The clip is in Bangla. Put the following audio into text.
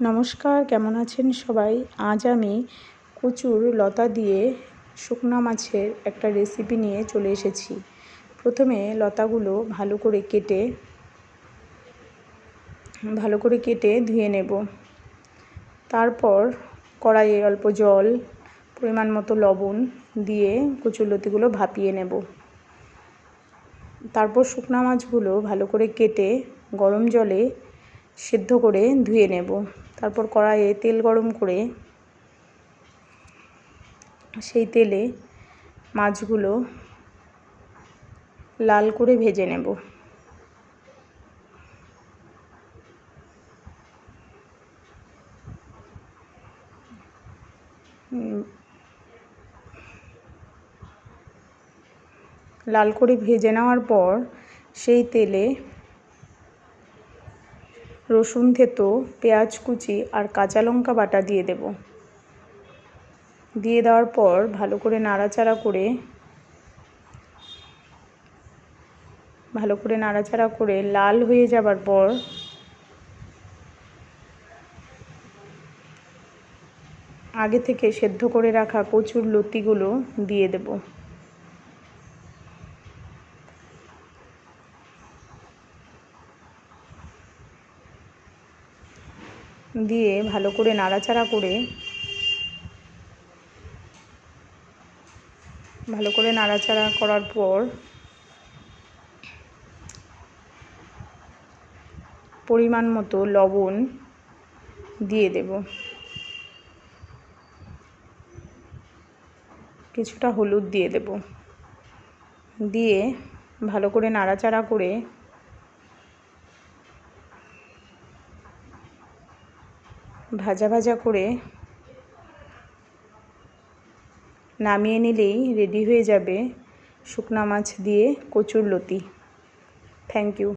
নমস্কার, কেমন আছেন সবাই? আজ আমি কচুর লতা দিয়ে শুকনা মাছের একটা রেসিপি নিয়ে চলে এসেছি। প্রথমে লতাগুলো ভালো করে কেটে, ভালো করে কেটে ধুয়ে নেব। তারপর কড়াইয়ে অল্প জল, পরিমাণ মতো লবণ দিয়ে কচুর লতিগুলো ভাপিয়ে নেব। তারপর শুকনা মাছগুলো ভালো করে কেটে গরম জলে সেদ্ধ করে ধুয়ে নেব। তারপর কড়াইয়ে তেল গরম করে সেই তেলে মাছগুলো লাল করে ভেজে নেব। লাল করে ভেজে নেওয়ার পর সেই তেলে রসুন, থেতো, পেঁয়াজ কুচি আর কাঁচা লঙ্কা বাটা দিয়ে দেব। দিয়ে দেওয়ার পর ভালো করে নাড়াচাড়া করে, ভালো করে নাড়াচাড়া করে লাল হয়ে যাবার পর আগে থেকে সেদ্ধ করে রাখা কচুর লতিগুলো দিয়ে দেবো। দিয়ে ভালো করে নাড়াচাড়া করে, ভালো করে নাড়াচাড়া করার পর পরিমাণ মতো লবণ দিয়ে দেব। কিছুটা হলুদ দিয়ে দেব। দিয়ে ভালো করে নাড়াচাড়া করে ভাজা ভাজা করে নামিয়ে নিলেই রেডি হয়ে যাবে শুকনা মাছ দিয়ে কচুর লতি। Thank you